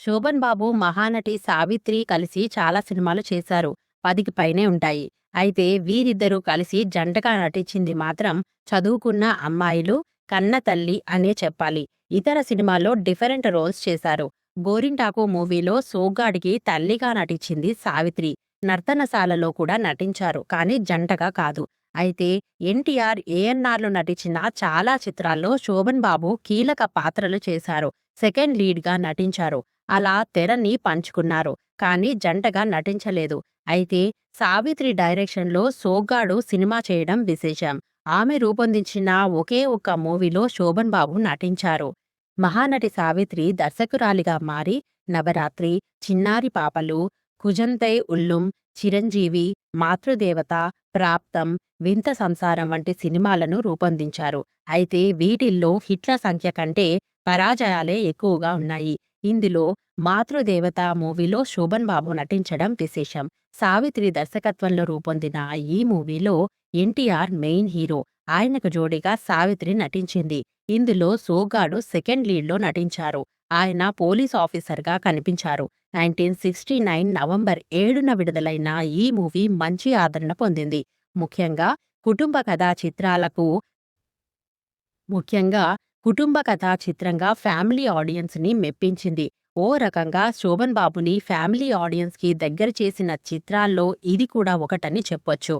శోభన్ బాబు మహానటి సావిత్రి కలిసి చాలా సినిమాలు చేశారు. పదికి పైనే ఉంటాయి. అయితే వీరిద్దరూ కలిసి జంటగా నటించింది మాత్రం చదువుకున్న అమ్మాయిలు కన్న తల్లి అనే చెప్పాలి. ఇతర సినిమాల్లో డిఫరెంట్ రోల్స్ చేశారు. గోరింటాకు మూవీలో సోగ్గాడికి తల్లిగా నటించింది సావిత్రి. నర్తనశాలలో కూడా నటించారు కానీ జంటగా కాదు. అయితే ఎన్టీఆర్ ఏఎన్ఆర్లు నటించిన చాలా చిత్రాల్లో శోభన్ బాబు కీలక పాత్రలు చేశారు. సెకండ్ లీడ్గా నటించారు. అలా తెరని పంచుకున్నారు. కానీ జంటగా నటించలేదు. అయితే సావిత్రి డైరెక్షన్లో సోగ్గాడు సినిమా చేయడం విశేషం. ఆమె రూపొందించిన ఒకే ఒక్క మూవీలో శోభన్ బాబు నటించారు. మహానటి సావిత్రి దర్శకురాలిగా మారి నవరాత్రి చిన్నారి పాపలు కుజంతై ఉల్లుం చిరంజీవి మాతృదేవత ప్రాప్తం వింత సంసారం వంటి సినిమాలను రూపొందించారు. అయితే వీటిల్లో హిట్ల సంఖ్య కంటే పరాజయాలే ఎక్కువగా ఉన్నాయి. ఇందులో మాతృదేవత మూవీలో శోభన్ బాబు నటించడం విశేషం. సావిత్రి దర్శకత్వంలో రూపొందిన ఈ మూవీలో ఎన్టీఆర్ మెయిన్ హీరో ఆయనకు జోడీగా సావిత్రి నటించింది. ఇందులో సోగాడు సెకండ్ లీడ్లో నటించారు. ఆయన పోలీస్ ఆఫీసర్గా కనిపించారు. నైన్టీన్ సిక్స్టీ నైన్ నవంబర్ ఏడున విడుదలైన ఈ మూవీ మంచి ఆదరణ పొందింది. ముఖ్యంగా కుటుంబ కథా చిత్రాలకు ముఖ్యంగా కుటుంబ కథా చిత్రంగా ఫ్యామిలీ ఆడియన్స్ని మెప్పించింది. ఓ రకంగా శోభన్ బాబుని ఫ్యామిలీ ఆడియన్స్కి దగ్గర చేసిన చిత్రాల్లో ఇది కూడా ఒకటని చెప్పొచ్చు.